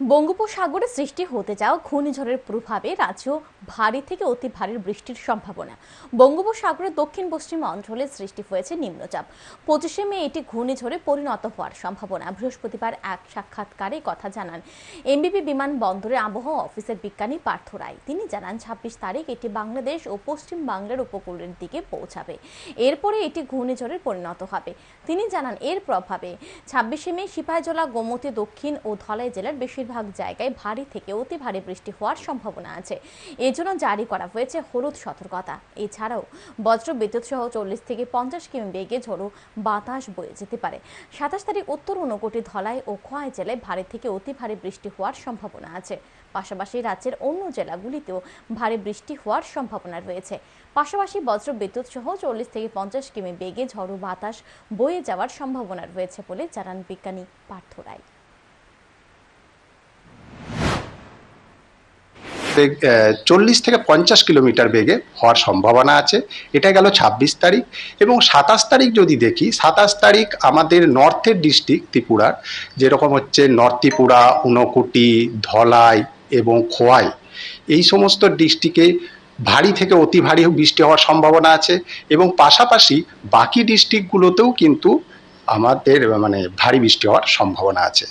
বঙ্গোপসাগরে সৃষ্টি হতে যাওয়া ঘূর্ণিঝড়ের প্রভাবে রাজ্য ভারী থেকে অতি ভারী বৃষ্টির সম্ভাবনা। বঙ্গোপসাগরের দক্ষিণ পশ্চিম অঞ্চলে সৃষ্টি হয়েছে নিম্নচাপ। পঁচিশে মে এটি ঘূর্ণিঝড়ে পরিণত হওয়ার সম্ভাবনা। বৃহস্পতিবার এক সাক্ষাৎকারে কথা জানান এমবিপি বিমানবন্দরের আবহাওয়া অফিসের বিজ্ঞানী পার্থ রায়। তিনি জানান, ছাব্বিশ তারিখ এটি বাংলাদেশ ও পশ্চিম বাংলার উপকূলের দিকে পৌঁছাবে। এরপরে এটি ঘূর্ণিঝড়ে পরিণত হবে। তিনি জানান, এর প্রভাবে ছাব্বিশে মে সিপাহীজলা, গোমতী, দক্ষিণ ও ধলাই জেলার বেশিরভাগ জায়গায় ভারী থেকে অতি ভারী বৃষ্টি হওয়ার সম্ভাবনা আছে। এজন্য জারি করা হয়েছে হলুদ সতর্কতা। এছাড়াও বজ্র বিদ্যুৎ সহ চল্লিশ থেকে পঞ্চাশ কিমি বেগে ঝোড়ো বাতাস বয়ে যেতে পারে। সাতাশ তারিখ উত্তর ঊনকোটি ধলাই ও খোয়াই জেলায় ভারী থেকে অতি ভারী বৃষ্টি হওয়ার সম্ভাবনা আছে। পাশাপাশি রাজ্যের অন্য জেলাগুলিতেও ভারী বৃষ্টি হওয়ার সম্ভাবনা রয়েছে। পাশাপাশি বজ্র বিদ্যুৎ সহ চল্লিশ থেকে পঞ্চাশ কিমি বেগে ঝড়ো বাতাস বয়ে যাওয়ার সম্ভাবনা রয়েছে বলে জানান বিজ্ঞানী পার্থ রায়। চল্লিশ থেকে পঞ্চাশ কিলোমিটার বেগে হওয়ার সম্ভাবনা আছে। এটা গেল ছাব্বিশ তারিখ এবং সাতাশ তারিখ যদি দেখি, সাতাশ তারিখ আমাদের নর্থের ডিস্ট্রিক্ট ত্রিপুরার, যেরকম হচ্ছে নর্থ ত্রিপুরা উনকুটি, ধলাই এবং খোয়াই। এই সমস্ত ডিস্ট্রিক্টে ভারী থেকে অতি ভারী বৃষ্টি হওয়ার সম্ভাবনা আছে এবং পাশাপাশি বাকি ডিস্ট্রিক্টগুলোতেও কিন্তু আমাদের মানে ভারী বৃষ্টি হওয়ার সম্ভাবনা আছে।